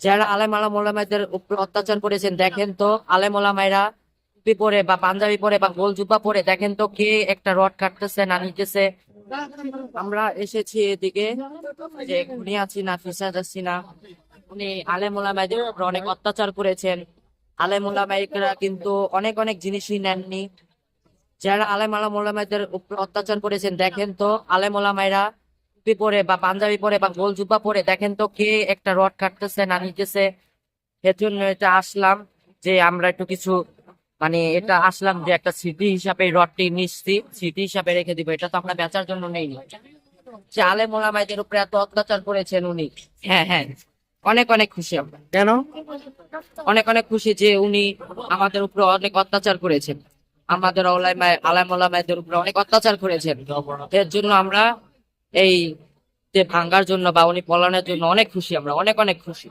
যারা আলেম আলাম উপর অত্যাচার করেছেন, দেখেন তো আলেম ওলামাইরা টুপি পরে বা পাঞ্জাবি পরে বা গোল জুব্বা পরে, দেখেন তো কে একটা রড কাটতেছে না নিতেছে। আমরা এসেছি এদিকে যে খুনি আছি না ফিসা যাচ্ছি না। উনি আলেম ওলামাইদের উপর অনেক অত্যাচার করেছেন। আলেম ওলামাইকরা কিন্তু অনেক অনেক জিনিসই নেননি। যারা আলেম আলাম উপর অত্যাচার করেছেন, দেখেন তো আলেম ওলামাইরা টুপি পরে বা পাঞ্জাবি পরে বা গোল জুব্বা পরে দেখেন তো কে একটা রড কাটতেছে না নিতেছে এর জন্য এটা আসলাম যে আমরা একটু কিছু মানে এটা আসলাম যে একটা স্মৃতি হিসাবে রডটি নিচ্ছি স্মৃতি হিসাবে রেখে দিব। এটা তো আমরা বেচার জন্য নেই। যে আলেম ওলামাইদের উপরে এত অত্যাচার করেছেন উনি। হ্যাঁ হ্যাঁ। অনেক অনেক খুশি আমরা। কেন? অনেক অনেক খুশি যে উনি আমাদের উপরে অনেক অত্যাচার করেছেন। আমাদের ওলামায় আলাম ওলামায়দের উপরে অনেক অত্যাচার করেছেন। এর জন্য আমরা এই যে ভাঙ্গার জন্য বা উনি পলানোর জন্য অনেক খুশি আমরা অনেক অনেক খুশি।